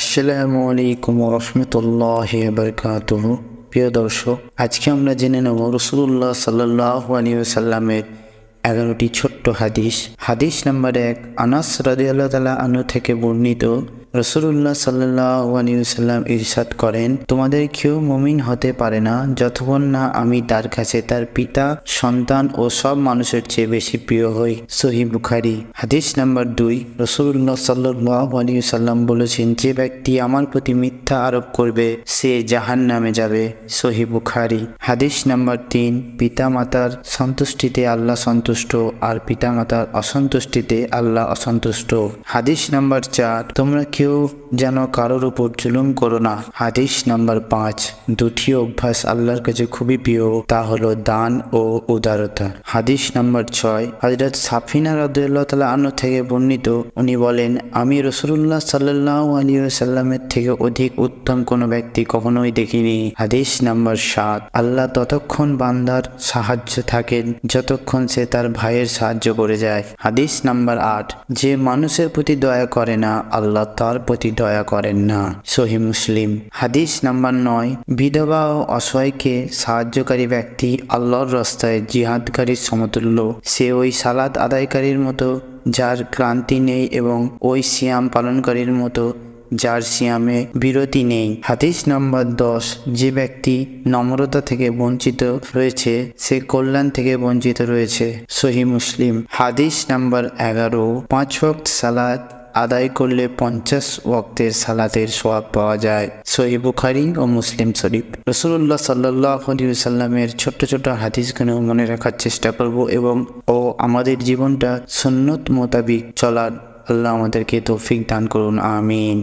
আসসালামু আলাইকুম রহমতুল্লাহ বরকাত প্রিয় দর্শক, আজকে আমরা জেনে নেব রসুল্লাহ সাল্লাহ সাল্লামের এগারোটি ছোট্ট হাদিস। হাদিস নাম্বার এক, আনাস রাদিয়াল্লাহ তালা আনু থেকে বর্ণিত রসুল্লাহ সাল্লাহ সাল্লাম ইরশাদ করেন, তোমাদের কেউ মমিন হতে পারে না, যতক্ষণ না আমি তার কাছে তার পিতা, সন্তান ও সব মানুষের চেয়ে বেশি প্রিয় হই। সহি বুখারি। হাদিস নাম্বার দুই রসুল্লাহ সাল্লাহ সাল্লাম বলেছেন, যে ব্যক্তি আমার প্রতি মিথ্যা আরোপ করবে, সে জাহান নামে যাবে। সহি বুখারি। হাদিস নাম্বার তিন পিতা মাতার সন্তুষ্টিতে আল্লাহ সন্তুষ্ট আর পিতা মাতার অসন্তুষ্টিতে আল্লাহ অসন্তুষ্ট। হাদিস নাম্বার চার, তোমরা কেউ যেন কারোর উপর জুলুম করো না। হাদিস নাম্বার পাঁচ। দুটি অভ্যাস আল্লাহর কাছে খুবই প্রিয়, তা হলো দান ও উদারতা। হাদিস নাম্বার ছয়। হজরত সাফিনা রাদুল্লাহ তালা থেকে বর্ণিত, উনি বলেন, আমি রসুল্লাহ সাল্লাহ আলী সাল্লামের থেকে অধিক উত্তম কোনো ব্যক্তি কখনোই দেখিনি। হাদিস নাম্বার সাত। আল্লাহ ততক্ষণ বান্দার সাহায্য থাকেন, যতক্ষণ সে তার ভাইয়ের সাহায্য করে যায়। হাদিস নাম্বার আট। যে মানুষের প্রতি দয়া করে না, আল্লাহ তার প্রতি দয়া করেন না। সহি মুসলিম। হাদিস নাম্বার নয়, বিধবা ও অসহায়কে সাহায্যকারী ব্যক্তি আল্লাহর রাস্তায় জিহাদকারীর সমতুল্য। সে ওই সালাদ আদায়কারীর মতো যার ক্লান্তি নেই এবং ওই সিয়াম পালনকারীর মতো যার সিয়ামে বিরতি নেই। হাদিস নম্বর দশ, যে ব্যক্তি নম্রতা থেকে বঞ্চিত রয়েছে, সে কল্যাণ থেকে বঞ্চিত রয়েছে। সহি মুসলিম। হাদিস নাম্বার এগারো, পাঁচ ওয়াক্ত সালাদ আদায় করলে পঞ্চাশ ওক্তের সালাতের সোয়াব পাওয়া যায়। সহি বুখারি ও মুসলিম শরীফ। রসুল্লাহ সাল্লাহ সাল্লামের ছোট্ট ছোট্ট হাদিসগুলো মনে রাখার চেষ্টা করব এবং ও আমাদের জীবনটা সন্ন্যত মোতাবিক চলার। আল্লাহ আমাদেরকে তৌফিক দান করুন, আমিন।